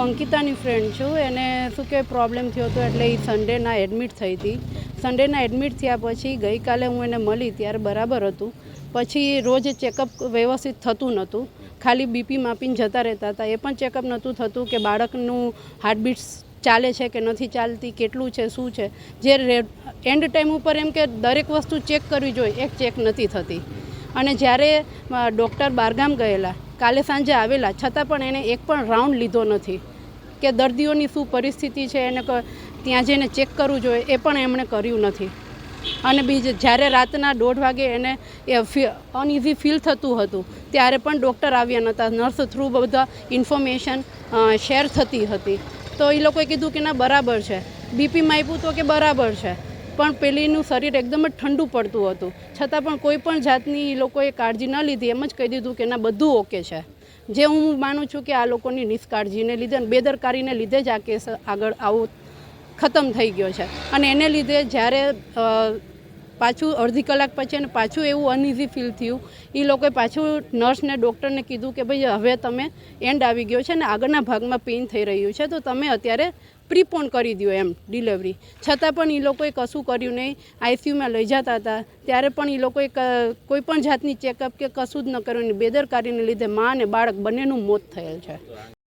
અંકિતાની friend છું. એને શું કે પ્રોબ્લેમ થયો હતો એટલે એ સન્ડેના એડમિટ થઈ હતી. સન્ડેના એડમિટ થયા પછી ગઈકાલે હું એને મળી ત્યારે બરાબર હતું. પછી રોજ ચેકઅપ વ્યવસ્થિત થતું નહોતું. ખાલી બીપી માપીને જતા રહેતા હતા. એ પણ ચેકઅપ નહોતું થતું કે બાળકનું હાર્ટબીટ્સ ચાલે છે કે નથી ચાલતી, કેટલું છે, શું છે. જે એન્ડ ટાઈમ ઉપર એમ કે દરેક વસ્તુ ચેક કરવી જોઈએ, એક ચેક નથી થતી. અને જ્યારે ડૉક્ટર બારગામ ગયેલા, કાલે સાંજે આવેલા, છતાં પણ એણે એક પણ રાઉન્ડ લીધો નથી. કે દર્દીઓની શું પરિસ્થિતિ છે એને ત્યાં જઈને ચેક કરવું જોઈએ, એ પણ એમણે કર્યું નથી. અને બીજે જ્યારે રાતના દોઢ વાગે એને એ અનઇઝી ફીલ થતું હતું, ત્યારે પણ ડૉક્ટર આવ્યા નહોતા નર્સ થ્રુ બધા ઇન્ફોર્મેશન શેર થતી હતી. તો એ લોકોએ કીધું કે ના, બરાબર છે. બીપી માપ્યું તો કે બરાબર છે. પણ પેલીનું શરીર એકદમ જ ઠંડુ પડતું હતું. છતાં પણ કોઈ પણ જાતની એ લોકોએ કાળજી ન લીધી, એમ જ કહી દીધું કે ના, બધું ઓકે છે. જે હું માનું છું કે આ લોકોની નિષ્કાળજીને લીધે બેદરકારીને લીધે જ આ કેસ આગળ આવો ખતમ થઈ ગયો છે. અને એને લીધે જ્યારે પાછું અડધી કલાક પછી અને પાછું એવું અનઇઝી ફીલ થયું. એ લોકોએ પાછું નર્સને ડૉક્ટરને કીધું કે ભાઈ હવે તમે એન્ડ આવી ગયો છે ને આગળના ભાગમાં પેઇન થઈ રહ્યું છે, તો તમે અત્યારે પ્રીપોન કરી દો એમ ડિલિવરી છતાં પણ એ લોકોએ કશું કર્યું નહીં. આઈસીયુમાં લઈ જતા હતા. ત્યારે પણ એ લોકોએ કોઈ પણ જાતની ચેકઅપ કે કશું જ ન કર્યું. બેદરકારીને લીધે મા અને બાળક બંનેનું મોત થયેલ છે.